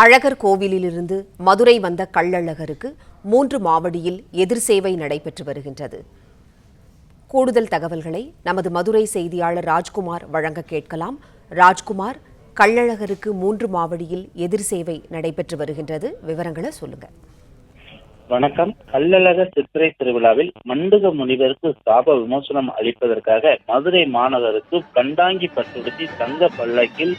அழகர் கோவிலிலிருந்து மதுரை வந்த கள்ளழகருக்கு மூன்று மாவடியில் எதிர் சேவை நடைபெற்று வருகின்றது. கூடுதல் தகவல்களை நமது மதுரை செய்தியாளர் ராஜ்குமார் வழங்க கேட்கலாம். ராஜ்குமார் கள்ளழகருக்கு மூன்று மாவடியில் எதிர் சேவை நடைபெற்று வருகின்றது. விவரங்களை சொல்லுங்க. வணக்கம். கள்ளழக சித்திரை திருவிழாவில் மண்டுக முனிவருக்கு சாப விமோசனம் அளிப்பதற்காக மதுரை மாநகருக்கு கண்டாங்கி பட்டுடுத்தி தங்க பல்லக்கில்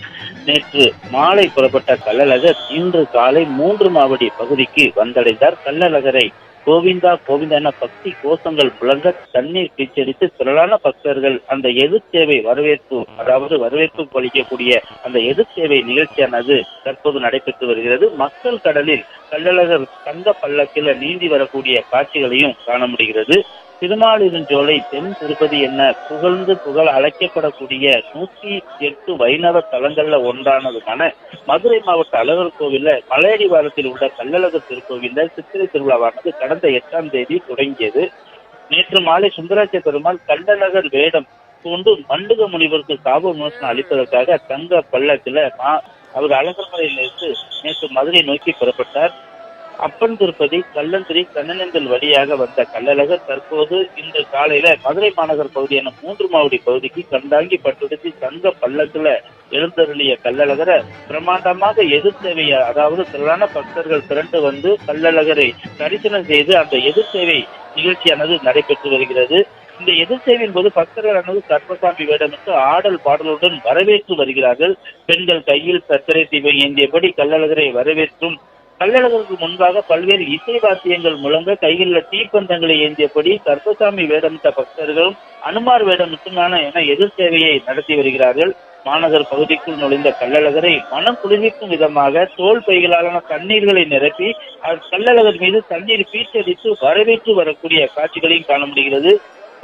நேற்று மாலை புறப்பட்ட கள்ளழகர் இன்று காலை மூன்று மாவடி பகுதிக்கு வந்தடைந்தார். கள்ளழகரை கோவிந்தா கோவிந்தா என பக்தி கோஷங்கள் முழங்க தண்ணீர் பீச்சடித்து திரளான பக்தர்கள் அந்த எதிர்ச்சேவை வரவேற்பு அதாவது வரவேற்பு அளிக்கக்கூடிய அந்த எதிர்ச்சேவை நிகழ்ச்சியானது தற்போது நடைபெற்று வருகிறது. மக்கள் கடலில் கள்ளழகர் தங்க பல்லக்கில் நீந்தி வரக்கூடிய காட்சிகளையும் காண முடிகிறது. திருமாலிருஞ்சோலை தென் திருப்பதி என்ன? புகழ்ந்து புகழ் அழைக்கப்படக்கூடிய நூத்தி எட்டு வைணவ தலங்கள்ல ஒன்றானதுமான மதுரை மாவட்ட அழகர் கோவில்ல மலையடிவாரத்தில் உள்ள கள்ளழகர் திருக்கோவில்ல சித்திரை திருவிழாவானது கடந்த எட்டாம் தேதி தொடங்கியது. நேற்று மாலை சுந்தராட்சிய பெருமாள் கள்ளழகர் வேடம் பூண்டு மண்டுக முனிவருக்கு சாப விமோசனம் அளிப்பதற்காக தங்க பள்ளத்துல மா- அவர் அழகர்மலையிலிருந்து நேற்று மதுரை நோக்கி புறப்பட்டார். அப்பன் திருப்பதி கல்லந்திரி கண்ணனந்தல் வழியாக வந்த கள்ளழகர் தற்போது இன்று காலையில மதுரை மாநகர் பகுதியான மூன்று மாவடி பகுதிக்கு கண்டாங்கி பட்டுடுத்தி தங்க பள்ளத்துல எழுந்தருளிய கள்ளழகரை பிரம்மாண்டமாக எதிர்த்தேவைய அதாவது திரளான பக்தர்கள் திரண்டு வந்து கள்ளழகரை தரிசனம் செய்து அந்த எதிர்த்தேவை நிகழ்ச்சியானது நடைபெற்று வருகிறது. இந்த எதிர்சேவையின் போது பக்தர்களானது கர்மசாமி வேடமிட்டு ஆடல் பாடலுடன் வரவேற்று வருகிறார்கள். பெண்கள் கையில் சர்க்கரை தீபம் ஏந்தியபடி கள்ளழகரை வரவேற்றும் கள்ளழகருக்கு முன்பாக பல்வேறு இசை வாத்தியங்கள் முழங்க கைகளில் தீப்பந்தங்களை ஏந்தியபடி கர்பசாமி வேடமிட்ட பக்தர்களும் அனுமார் வேடமிட்டுமான என எதிர் சேவையை நடத்தி வருகிறார்கள். மாநகர் பகுதிக்குள் நுழைந்த கள்ளழகரை மனம் குளிர்விக்கும் விதமாக தோல் பைகளாலான தண்ணீர்களை நிரப்பி கள்ளழகர் மீது தண்ணீர் பீச்சடித்து வரவேற்று வரக்கூடிய காட்சிகளையும் காண முடிகிறது.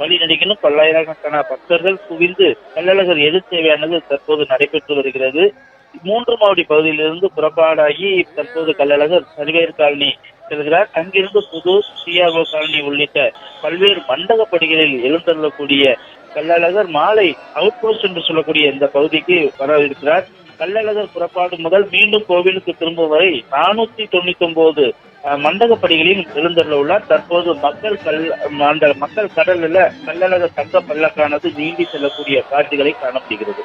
வழிநடிகளும் பல்லாயிரக்கணக்கான பக்தர்கள் குவிந்து கள்ளழகர் எதிர் சேவையானது தற்போது நடைபெற்று வருகிறது. மூன்று மாவடி பகுதியிலிருந்து புறப்பாடாகி தற்போது கள்ளழகர் சர்வேர் காலனி செல்கிறார். அங்கிருந்து புது சியாகோ காலனி உள்ளிட்ட பல்வேறு மண்டகப்படிகளில் எழுந்தள்ளக்கூடிய கள்ளழகர் மாலை அவுட் போஸ்ட் என்று சொல்லக்கூடிய இந்த பகுதிக்கு வர இருக்கிறார். கள்ளழகர் புறப்பாடு முதல் மீண்டும் கோவிலுக்கு திரும்பும் வரை நானூத்தி தொண்ணூத்தி ஒன்பது மண்டகப்படிகளில் எழுந்தருள உள்ளார் தற்போது மக்கள் கல் அந்த மக்கள் கடலில் கள்ளழகர் தங்க பல்லக்கானது நீங்கி செல்லக்கூடிய காட்சிகளை காணப்படுகிறது.